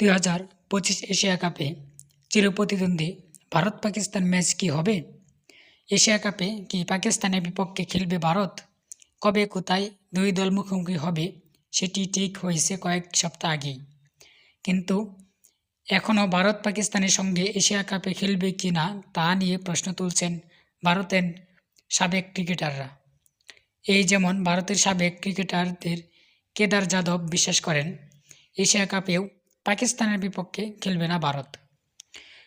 দুই হাজার পঁচিশ এশিয়া কাপে চিরপ্রতিদ্বন্দ্বী ভারত পাকিস্তান ম্যাচ কি হবে? এশিয়া কাপে কি পাকিস্তানের বিপক্ষে খেলবে ভারত? কবে কোথায় দুই দল মুখোমুখি হবে সেটি ঠিক হয়েছে কয়েক সপ্তাহ আগেই। কিন্তু এখনও ভারত পাকিস্তানের সঙ্গে এশিয়া কাপে খেলবে কি না তা নিয়ে প্রশ্ন তুলছেন ভারতের সাবেক ক্রিকেটাররা। এই যেমন ভারতের সাবেক ক্রিকেটারদের কেদার যাদব বিশ্বাস করেন, এশিয়া কাপেও পাকিস্তানের বিপক্ষে খেলবে না ভারত।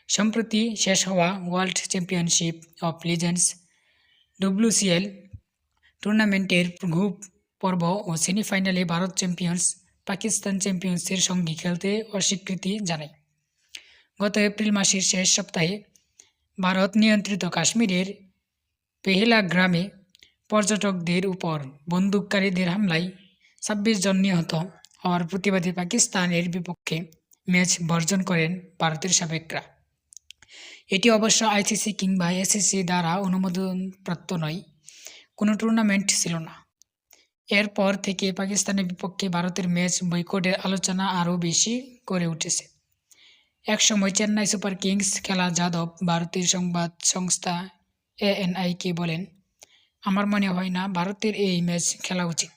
সম্প্রতি শেষ হওয়া world championship of legends WCL টুর্নামেন্টের গ্রুপ পর্ব ও সেমিফাইনালে ভারত চ্যাম্পিয়ন্স পাকিস্তান চ্যাম্পিয়ন্সের সঙ্গে খেলতে অস্বীকৃতি জানায়। গত এপ্রিল মাসের শেষ সপ্তাহে ভারত নিয়ন্ত্রিত কাশ্মীরের পেহেলা গ্রামে পর্যটকদের উপর বন্দুককারীদের হামলায় ছাব্বিশ জন নিহত হওয়ার প্রতিবাদে পাকিস্তানের বিপক্ষে ম্যাচ বর্জন করেন ভারতের সাবেকরা। এটি অবশ্য আইসিসি কিংবা এসিসি দ্বারা অনুমোদনপ্রাপ্ত নয়, কোনো টুর্নামেন্ট ছিল না। এরপর থেকে পাকিস্তানের বিপক্ষে ভারতের ম্যাচ বৈকটের আলোচনা আরও বেশি করে উঠেছে। একসময় চেন্নাই সুপার কিংস খেলা যাদব ভারতের সংবাদ সংস্থা এএনআইকে বলেন, আমার মনে হয় না ভারতের এই ম্যাচ খেলা উচিত।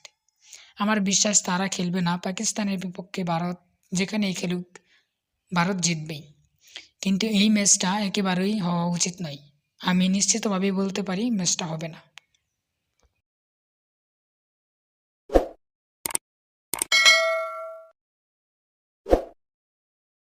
আমার বিশ্বাস তারা খেলবে না। পাকিস্তানের বিপক্ষে ভারত যেখানেই খেলুক ভারত জিতবেই। কিন্তু এই ম্যাচটা একেবারেই হওয়া উচিত নয়। আমি নিশ্চিতভাবেই বলতে পারি ম্যাচটা হবে না।